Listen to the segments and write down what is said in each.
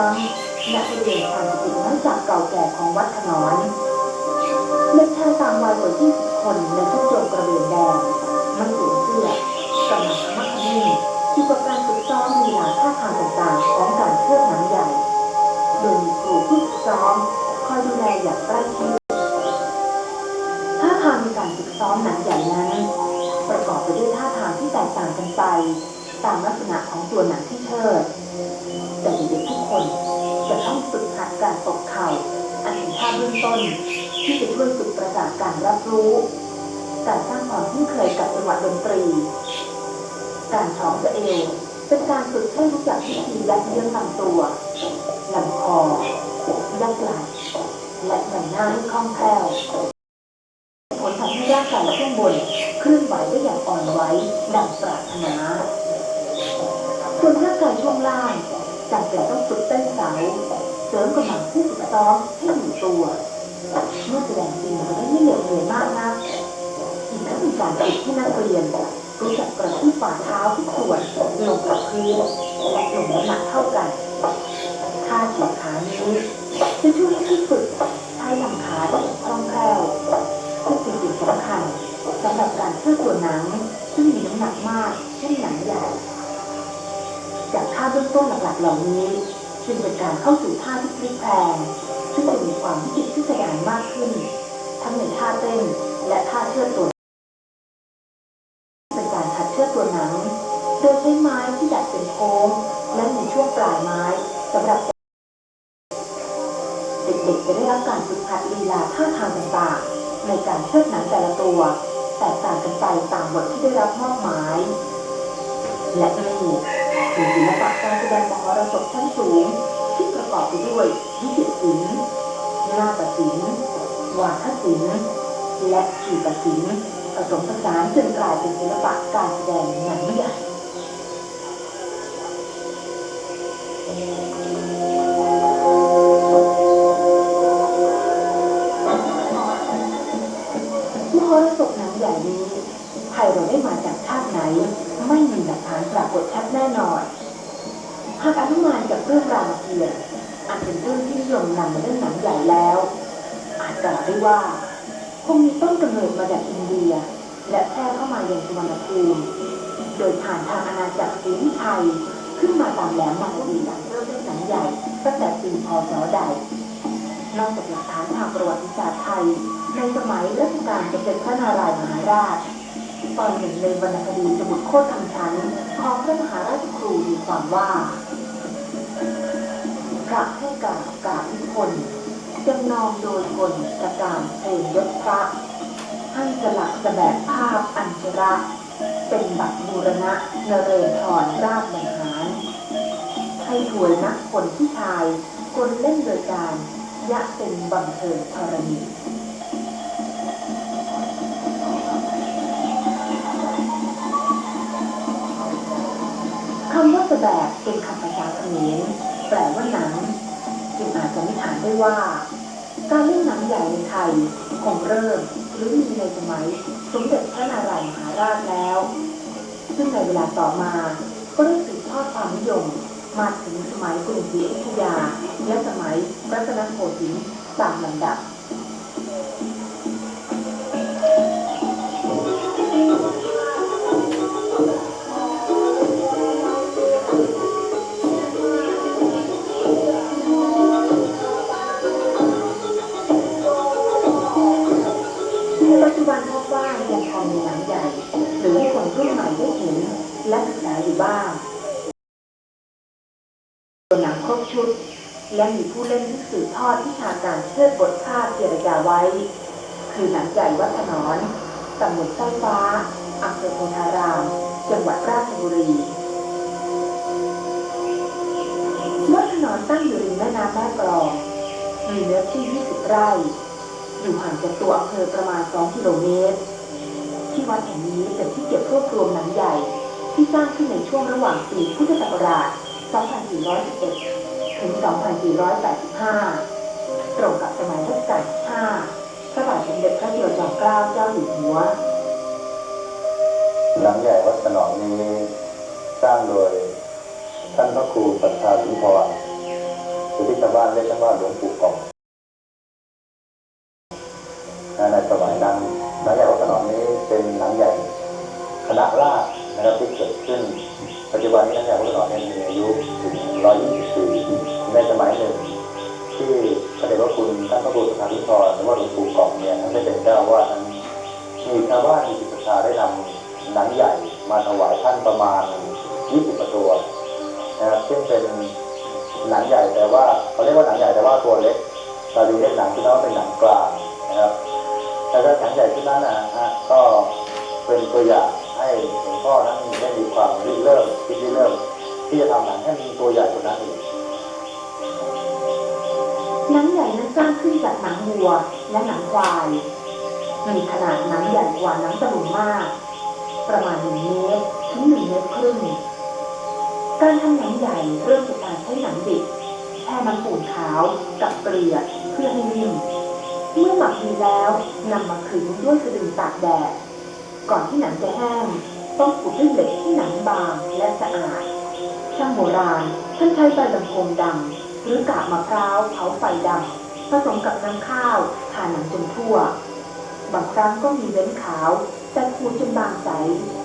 ร้างณบริยนทางกิ่งไม้จากเก่าแก่ของวัดขนอนเด็กชายต่างวัยกว่า20คนในชุดโจงกระเบนแดงมันสวมเสื้อกำลังมักนิ่งที่ประการฝึกซ้อมมีหลาท่าทางต่างๆของการเคลือนหนังใหญ่โดยมีครูผู้ซ้อมคอยดูแลอย่างใกล้ชิดท่าทางในการฝึกซ้อมหนังใหญ่นั้น ประกอบไปด้วยท่าทางที่แตกต่างกันไป ตามลักษณะของตัวหนังที่เชิด แต่เด็กๆทุกคนจะต้องฝึกหัดการตบเข่า อันเป็นท่าเบื้องต้นที่จะช่วยฝึกประสาทการรับรู้ การสร้างความคุ้นเคยกับจังหวะดนตรี การช้องสะเอวเป็นการฝึกให้รู้จักวิธียัดเยื้องลำตัวลำคอยัดไหล่และใบหน้าให้คล่องแคล่วผลทำให้ร่างกายช่วงบนเคลื่อนไหวได้อย่างอ่อนไหวดังปรารถนาส่วนร่างกายช่วงล่าง จำเป็นต้องฝึกเต้นเสาเสริมกำลังผู้ฝึกซ้อมให้อยู่ตัวเมื่อแสดงจริงจะได้ไม่เหนื่อยเหนื่อยมากนะอีกทั้งมีการฝึกให้นักเรียนรู้จักกระทืบฝ่าเท้าทุกส่วนลงกับพื้นและลงน้ำหนักเท่ากันท่าเฉียขานี้จะช่วยให้ผู้ฝึกใช้ลำขาได้อย่างคล่องแคล่วซึ่งเป็นสิ่งสำคัญสำหรับการเชื่อตัวหนังที่มีน้ำหนักมากเช่นหนังใหญ่ จากท่าเบื้องต้นหลักๆ เหล่านี้ จึงเป็นการเข้าสู่ท่าที่พลิกแพลงซึ่งจะมีความวิจิตรพิสดารมากขึ้น ทั้งในท่าเต้นและท่าเชือดตัวเป็นการถัดเชือดตัวหนัง โดยใช้ไม้ที่ดัดเป็นโค้งและมีช่วงปลายไม้สำหรับเด็กๆจะได้รับการฝึกหัดลีลาท่าทางต่างๆในการเชือดหนังแต่ละตัว แตกต่างกันไปตามบทที่ได้รับมอบหมาย และนี่คือศิลปะการแสดงมหรสพชั้นสูง ที่ประกอบไปด้วยวิจิตรศิลป์นาฏศิลป์วาทศิลป์และขีปศิลป์ผสมผสานจนกลายเป็นศิลปะการแสดงหนังใหญ่ รื่องที่นิยมนำมาเล่นหนังใหญ่แล้ว อาจกล่าวได้ว่า คงมีต้นกำเนิดมาจากอินเดีย และแพร่เข้ามาอยังสุวรรณภูมิโดยผ่านทางอาณาจักรศรีวิชัยขึ้นมาตามแหลมบางดีหลังเริ่มเล่นหนังใหญ่ตั้งแต่ปีพศใดนอกจากหลักฐานทางประวัติศาสตร์ไทย ในสมัยรัชกาลสมเด็จพระนารายณ์มหาราช ตอนหนึ่งในวรรณคดีสมุดโคตรคำชั้นของพระมหาราชครูมีความว่า พระให้กาบกาบทุกคนจำนองโดยคนประการเพลงยศพระ ให้สลักสแบกภาพอัญชระ เป็นบัตรบูรณะนเรศทรราชบรรหาร ให้ถวยนักคนที่ชาย คนเล่นโดยการยะเป็นบังเทิงธรณีคำว่าสแบกเป็นคำภาษาเขมร แปลว่าหนังจึงอาจจะไม่ถามได้ว่า การเล่นหนังใหญ่ในไทยคงเริ่มหรือมีในสมัยสมเด็จพระนารายณ์มหาราชแล้ว ซึ่งในเวลาต่อมาก็ได้สืบทอดความนิยมมาถึงสมัยกรุงศรีอยุธยาและสมัยรัตนโกสินทร์ตามลำดับ ยังพอมีหนังใหญ่ หรือให้คนรุ่นใหม่ได้เห็นและศึกษาอยู่บ้างตัวหนังครบชุด และมีผู้เล่นที่สืบทอดวิชาการเชิดบทภาพเจรจาไว้ คือหนังใหญ่วัดถนอนตำบลสร้อยฟ้าอำเภอโพธาราม จังหวัดราชบุรีวัดถนอนตั้งอยู่ริมแม่น้ำแม่กลองมีเนื้อที่ 20 ไร่ อยู่ห่างจากตัวอำเภอประมาณ 2 กิโลเมตร ที่วัดแห่งนี้เป็นที่เก็บรวบรวมหนังใหญ่ ที่สร้างขึ้นในช่วงระหว่างปีพุทธศักราช 2411 ถึง 2485 ตรงกับสมัยรัชกาลที่5พระบาทสมเด็จพระจุลจอมเกล้าเจ้าอยู่หัว หนังใหญ่วัดสนองนี้สร้างโดยท่านพระครูปัทธาสุนทรหรือที่ชาวบ้านเรียกกันว่าหลวงปู่กองนะในสมัยนั้นหนังใหญ่วัดขน เป็นหนังใหญ่คณะราษฎรนะครับที่เกิดขึ้น ปัจจุบันนี้หนังใหญ่วัดขนอนเนี่ยมีอายุถึง120ปีในสมัยหนึ่งที่พระเดชพระคุณท่านพระครูสุธาธิพรหรือว่าหลวงปู่กองเนี่ยท่านได้เป็นเจ้าอาวาดนั้นมีชาวบ้านมีจิตศรัทธาได้นำหนังใหญ่มาถวายท่านประมาณ20กว่าตัวนะครับซึ่งเป็นหนังใหญ่แต่ว่าเขาเรียกว่าหนังใหญ่แต่ว่าตัวเล็กเราดูเรียกหนังที่นั้นว่าเป็นหนังกลางนะครับ แล้วก็หนังใหญ่ที่นั้นนะฮะก็เป็นตัวอย่างให้หลวงพ่อนั้นได้มีความริเริ่มคิดริเริ่ม ที่จะทำหนังให้มีตัวใหญ่กว่านั้นอีกหนังใหญ่นั้นสร้างขึ้นจากหนังวัวและหนังควาย มีขนาดหนังใหญ่กว่าหนังตะลุงมาก ประมาณหนึ่งเมตรถึงหนึ่งเมตรครึ่ง การทำหนังใหญ่เริ่มจากการใช้หนังดิบแช่น้ำปูนขาวกับเกลือเพื่อให้นิ่ม เมื่อหมักดีแล้วนำมาขึงด้วยกระดึงตากแดด ก่อนที่หนังจะแห้ง ต้องขูดด้วยเหล็กที่หนังบางและสะอาด ช่างโบราณท่านใช้ใบลำโพงดำหรือกาบมะพร้าวเผาไฟดำผสมกับน้ำข้าวทาหนังจนทั่ว บางครั้งก็มีเว้นขาว แต่ขูดจนบางใส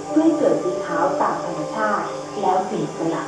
เพื่อเกิดสีขาวตามธรรมชาติ แล้วจึงสลัก